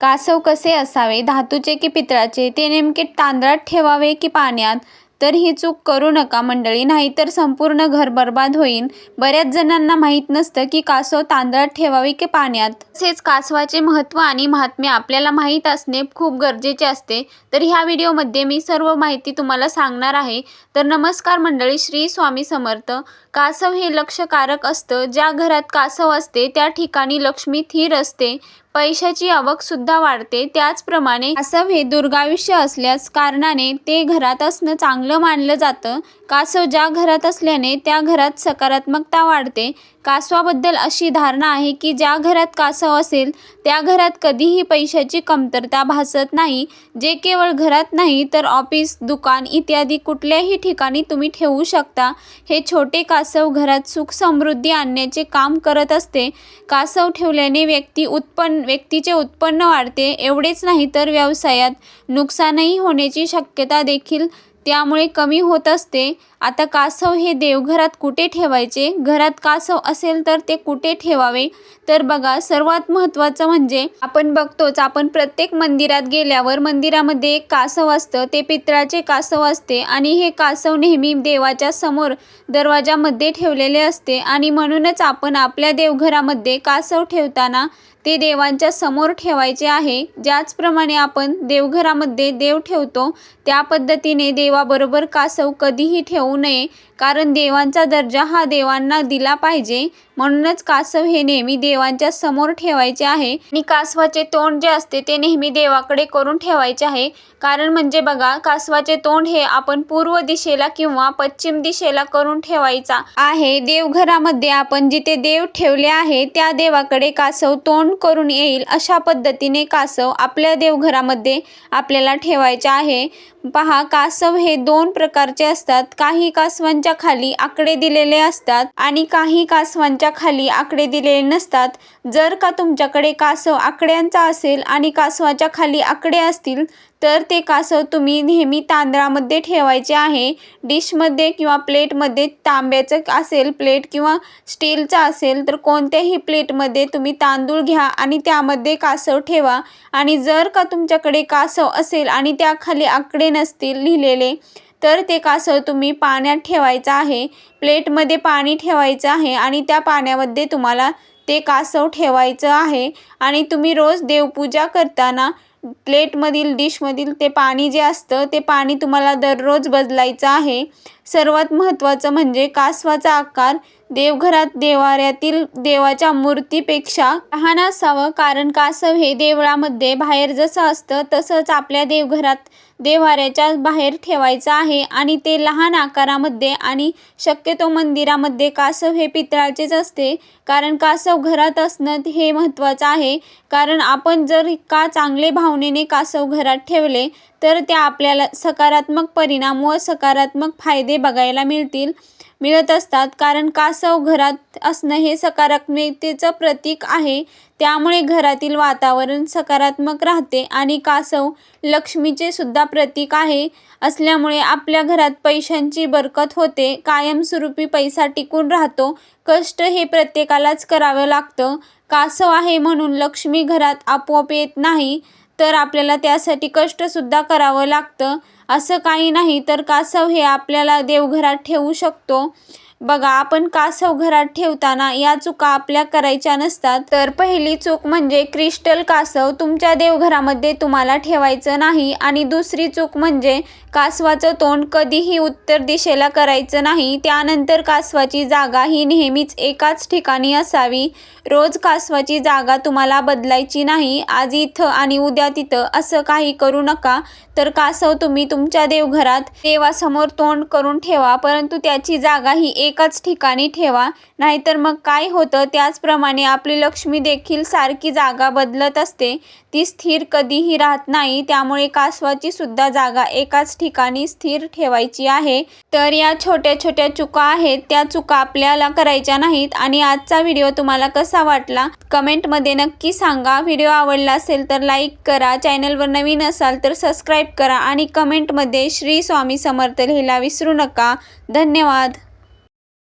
कासव कसे असावे धातूचे की पितळाचे ते नेमके तांदळात ठेवावे की पाण्यात? तर ही चूक करू नका मंडळी नाहीतर संपूर्ण घर बर्बाद होईल बऱ्याच जणांना माहीत नसतं की कासव तांदळात ठेवावे की पाण्यात. तसेच कासवाचे महत्त्व आणि महात्म्य आपल्याला माहीत असणे खूप गरजेचे असते. तर ह्या व्हिडिओमध्ये मी सर्व माहिती तुम्हाला सांगणार आहे. तर नमस्कार मंडळी श्री स्वामी समर्थ. कासव हे लक्षकारक असतं. ज्या घरात कासव असते त्या ठिकाणी लक्ष्मी थीर असते. पैशाची आवकसुद्धा वाढते. त्याचप्रमाणे कासव हे दुर्गायुष्य असल्यास कारणाने ते घरात असणं चांगलं मानलं जातं. कासव ज्या घरात असल्याने त्या घरात सकारात्मकता वाढते. कासवाबद्दल अशी धारणा आहे की ज्या घरात कासव असेल त्या घरात कधीही पैशाची कमतरता भासत नाही. जे केवळ घरात नाही तर ऑफिस दुकान इत्यादी कुठल्याही ठिकाणी तुम्ही ठेवू शकता. हे छोटे कासव घरात सुख समृद्धी आणण्याचे काम करत असते. कासव ठेवल्याने व्यक्ती उत्पन्न व्यक्तीचे उत्पन्न वाढते एवढेच नाही तर व्यवसायात नुकसानही होण्याची शक्यता देखील त्यामुळे कमी होत असते. आता कासव हे देवघरात कुठे ठेवायचे? घरात कासव असेल तर ते कुठे ठेवावे? तर बघा सर्वात महत्त्वाचं म्हणजे आपण बघतोच आपण प्रत्येक मंदिरात गेल्यावर मंदिरामध्ये एक कासव असतं ते पितळाचे कासव असते आणि हे कासव नेहमी देवाच्या समोर दरवाजामध्ये ठेवलेले असते आणि म्हणूनच आपण आपल्या देवघरामध्ये कासव ठेवताना ते देवांच्या समोर ठेवायचे आहे. ज्याचप्रमाणे आपण देवघरामध्ये देव ठेवतो त्या पद्धतीने देवाबरोबर कासव कधीही ठेवू नये कारण देवांचा दर्जा हा देवांना दिला पाहिजे. म्हणूनच कासव हे नेहमी देवांच्या समोर ठेवायचे आहे आणि कासवाचे तोंड जे असते ते नेहमी देवाकडे करून ठेवायचे आहे. कारण म्हणजे बघा कासवाचे तोंड हे आपण पूर्व दिशेला किंवा पश्चिम दिशेला करून ठेवायचा आहे. देवघरामध्ये आपण जिथे देव ठेवले आहे त्या देवाकडे कासव तोंड करून येईल अशा पद्धतीने कासव आपल्या देवघरामध्ये आपल्याला ठेवायचे आहे. पहा कासव हे दोन प्रकारचे असतात. काही कासवांच्या खाली आकडे दिलेले असतात आणि काही कासवांच्या खाली आकडे दिलेले नसतात. जर का तुमच्याकडे कासव आकड्यांचा असेल आणि कासवाच्या खाली आकडे असतील तर ते कासव तुम्ही नेहमी तांदळामध्ये ठेवायचे आहे. डिशमध्ये किंवा प्लेटमध्ये तांब्याचं असेल प्लेट किंवा स्टीलचा असेल तर कोणत्याही प्लेटमध्ये तुम्ही तांदूळ घ्या आणि त्यामध्ये कासव ठेवा. आणि जर का तुमच्याकडे कासव असेल आणि त्याखाली आकडे नसतील लिहिलेले तर ते कासव तुम्ही पाण्यात ठेवायचं आहे. प्लेटमध्ये पाणी ठेवायचं आहे आणि त्या पाण्यामध्ये तुम्हाला ते कासव ठेवायचं आहे. आणि तुम्ही रोज देवपूजा करताना प्लेटमधील डिशमधील ते पाणी जे असतं ते पाणी तुम्हाला दररोज बदलायचं आहे. सर्वात महत्त्वाचं म्हणजे कासवाचा आकार देवघरात देवाऱ्यातील देवाच्या मूर्तीपेक्षा लहान असावं. कारण कासव हे देवळामध्ये बाहेर जसं असतं तसंच आपल्या देवघरात देवाऱ्याच्या बाहेर ठेवायचं आहे. आणि ते लहान आकारामध्ये आणि शक्यतो मंदिरामध्ये कासव हे पितळाचेच असते. कारण कासव घरात असणं हे महत्त्वाचं आहे. कारण आपण जर का चांगले भाव भावनेने कासव घरात ठेवले तर त्या आपल्याला सकारात्मक परिणाम व सकारात्मक फायदे बघायला मिळतील मिळत असतात. कारण कासव घरात असणं हे सकारात्मकतेचं प्रतीक आहे. त्यामुळे घरातील वातावरण सकारात्मक राहते आणि कासव लक्ष्मीचे सुद्धा प्रतीक आहे. असल्यामुळे आपल्या घरात पैशांची बरकत होते. कायमस्वरूपी पैसा टिकून राहतो. कष्ट हे प्रत्येकालाच करावं लागतं. कासव आहे म्हणून लक्ष्मी घरात आपोआप येत नाही. तर आपल्याला त्यासाठी कष्टसुद्धा करावं लागतं. असं काही नाही तर कासव हे आपल्याला देवघरात ठेवू शकतो. बघा आपण कासव घरात ठेवताना या चुका आपल्या करायच्या नसतात? तर पहिली चूक म्हणजे क्रिस्टल कासव तुमच्या देवघरामध्ये तुम्हाला ठेवायचं नाही आणि दुसरी चूक म्हणजे कासवाचं तोंड कधीही उत्तर दिशेला करायचं नाही त्यानंतर कासवाची जागा ही नेहमीच एकाच ठिकाणी असावी. रोज कासवाची जागा तुम्हाला बदलायची नाही आज इथं आणि उद्या तिथं असं काही करू नका. तर कासव तुम्ही तुमच्या देवघरात देवासमोर तोंड करून ठेवा परंतु त्याची जागा ही एक एकाच ठिकाणी ठेवा. नाहीतर मग काय होतं? त्याचप्रमाणे आपली लक्ष्मी देखील सारखी जागा बदलत असते. ती स्थिर कधीही राहत नाही. त्यामुळे कासवाची सुद्धा जागा एकाच ठिकाणी स्थिर ठेवायची आहे. तर या छोट्या छोट्या चुका आहेत. त्या चुका आपल्याला करायच्या नाहीत. आणि आजचा व्हिडिओ तुम्हाला कसा वाटला? कमेंटमध्ये नक्की सांगा. व्हिडिओ आवडला असेल तर लाईक करा. चॅनलवर नवीन असाल तर सबस्क्राईब करा. आणि कमेंटमध्ये श्री स्वामी समर्थ लिहिला विसरू नका. धन्यवाद.